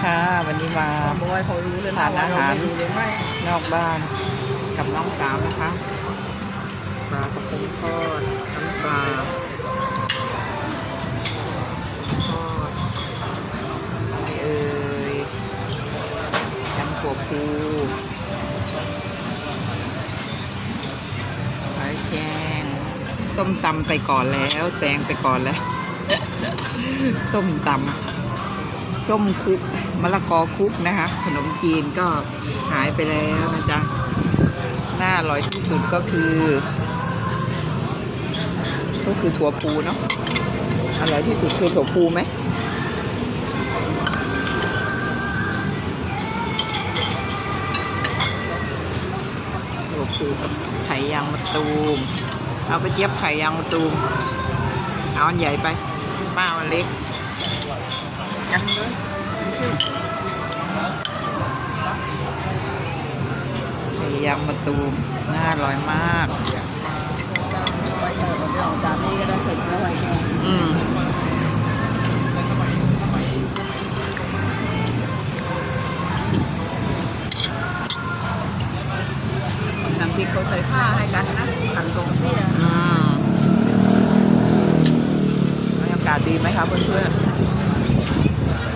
ค่ะ วันนี้มาบอยเขารู้เลยทานอาหารเไม่รู้เลยไม่นอกบ้านกับน้องสาวนะคะปลากระพงทอดน้ำปลาทอดอะไรเอ่ยยำถั่วพูหอยแครงส้มตำไปก่อนแล้วแซงไปก่อนแล้ว ส้มตำ ส้มคุกมะละกอคุกนะคะ ขนมจีนก็หายไปแล้วนะจ๊ะน่าอร่อยที่สุดก็คือ ก็คือถั่วพูเนาะอร่อยที่สุดคือถั่วพูไหมถั่วพูกับไข่ยางมะตูม เอาไปเจี๊ยบไข่ยางมะตูม เอาอันใหญ่ไปป้าเอาอันเล็ก ไข่ยางมะตูมน่าอร่อยมากอืมน้ำพริกเขาใส่ข้าให้กันนะหั่นตรงเสี้ยอืมบรรยากาศดีไหมคะเพื่อนๆ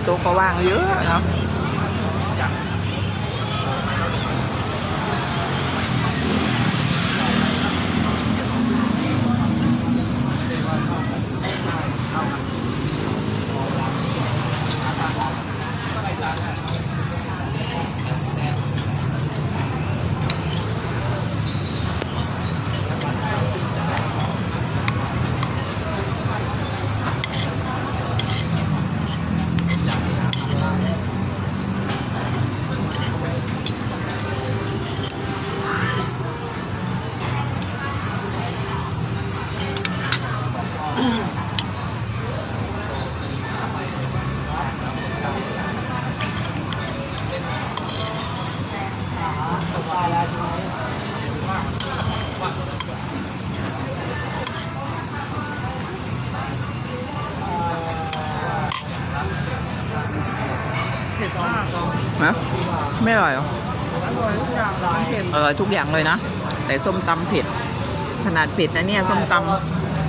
ต๊ะก็ว่างเยอะเนาะ นะไม่อร่อยเหรออร่อยทุกอย่างร้านเค็มอร่อยทุกอย่างเลยนะ แต่ส้มตำเผ็ด ขนาดเผ็ดนะเนี่ย ส้มต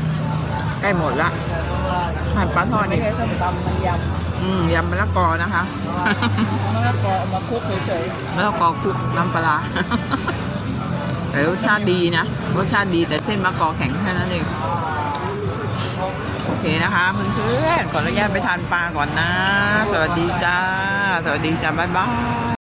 ำใกล้หมดละหั่นปลาทอดไม่นี่ใช่ส้มตำมันยอืมยำมะละกอนะคะำมะละกอเอามาคลุกเฉยมะละกอคลุกน้ำปลาร้าแต่รสชาติดีนะ รสชาติดีแต่เส้นมะละกอแข็งแค่นั้นเองโอ เคนะคะเพื่อนๆขออนุญาตไปทานปลาก่อนนะ สวัสดีจ้า สวัสดีจ้า บ๊ายบาย